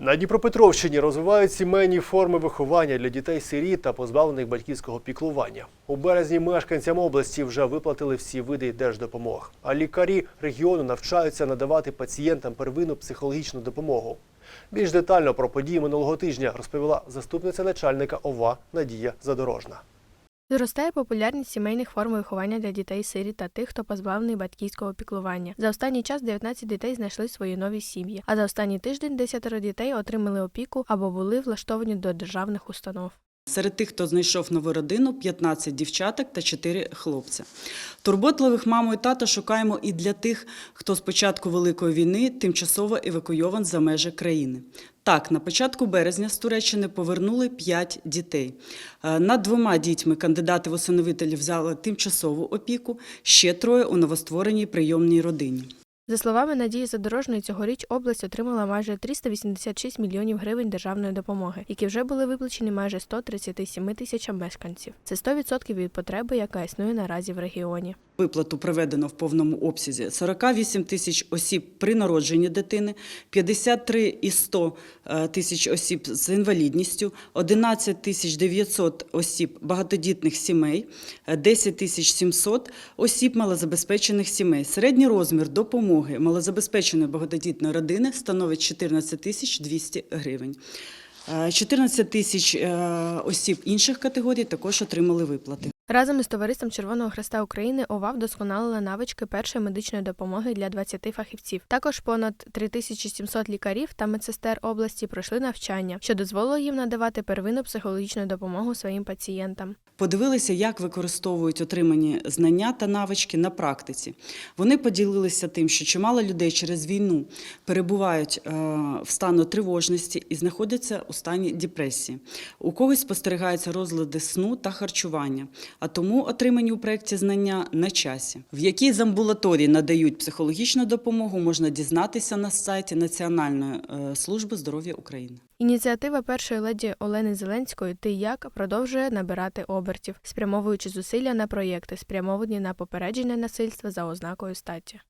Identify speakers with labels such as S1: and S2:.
S1: На Дніпропетровщині розвивають сімейні форми виховання для дітей сиріт та позбавлених батьківського піклування. У березні мешканцям області вже виплатили всі види держдопомог. А лікарі регіону навчаються надавати пацієнтам первинну психологічну допомогу. Більш детально про події минулого тижня розповіла заступниця начальника ОВА Надія Задорожна.
S2: Зростає популярність сімейних форм виховання для дітей сирі та тих, хто позбавлений батьківського піклування. За останній час 19 дітей знайшли свої нові сім'ї, а за останній тиждень 10 дітей отримали опіку або були влаштовані до державних установ.
S3: Серед тих, хто знайшов нову родину, 15 дівчаток та 4 хлопця. Турботливих маму і тата шукаємо і для тих, хто з початку Великої війни тимчасово евакуйован за межі країни. Так, на початку березня з Туреччини повернули 5 дітей. Е, Над двома дітьми кандидати в усиновителі взяли тимчасову опіку, ще троє у новоствореній прийомній родині.
S2: За словами Надії Задорожної, цьогоріч область отримала майже 386 мільйонів гривень державної допомоги, які вже були виплачені майже 137 тисячам мешканців. Це 100% від потреби, яка існує наразі в регіоні.
S3: Виплату проведено в повному обсязі 48 тисяч осіб при народженні дитини, 53 і 100 е, тисяч осіб з інвалідністю, 11 тисяч 900 осіб багатодітних сімей, е, 10 тисяч 700 осіб малозабезпечених сімей. Середній розмір допомоги малозабезпеченої багатодітної родини становить 14 тисяч 200 гривень. Е, 14 тисяч е, осіб інших категорій також отримали виплати.
S2: Разом із товариством Червоного Хреста України ОВА вдосконалила навички першої медичної допомоги для 20 фахівців. Також понад 3700 лікарів та медсестер області пройшли навчання, що дозволило їм надавати первинну психологічну допомогу своїм пацієнтам.
S3: Подивилися, як використовують отримані знання та навички на практиці. Вони поділилися тим, що чимало людей через війну перебувають е, в стану тривожності і знаходяться у стані депресії. У когось спостерігаються розлади сну та харчування, а тому отримані у проєкті знання на часі. В якій з амбулаторій надають психологічну допомогу, можна дізнатися на сайті Національної е, служби здоров'я України.
S2: Ініціатива першої леді Олени Зеленської Ти як продовжує набирати обертів, спрямовуючи зусилля на проєкти, спрямовані на попередження насильства за ознакою статі.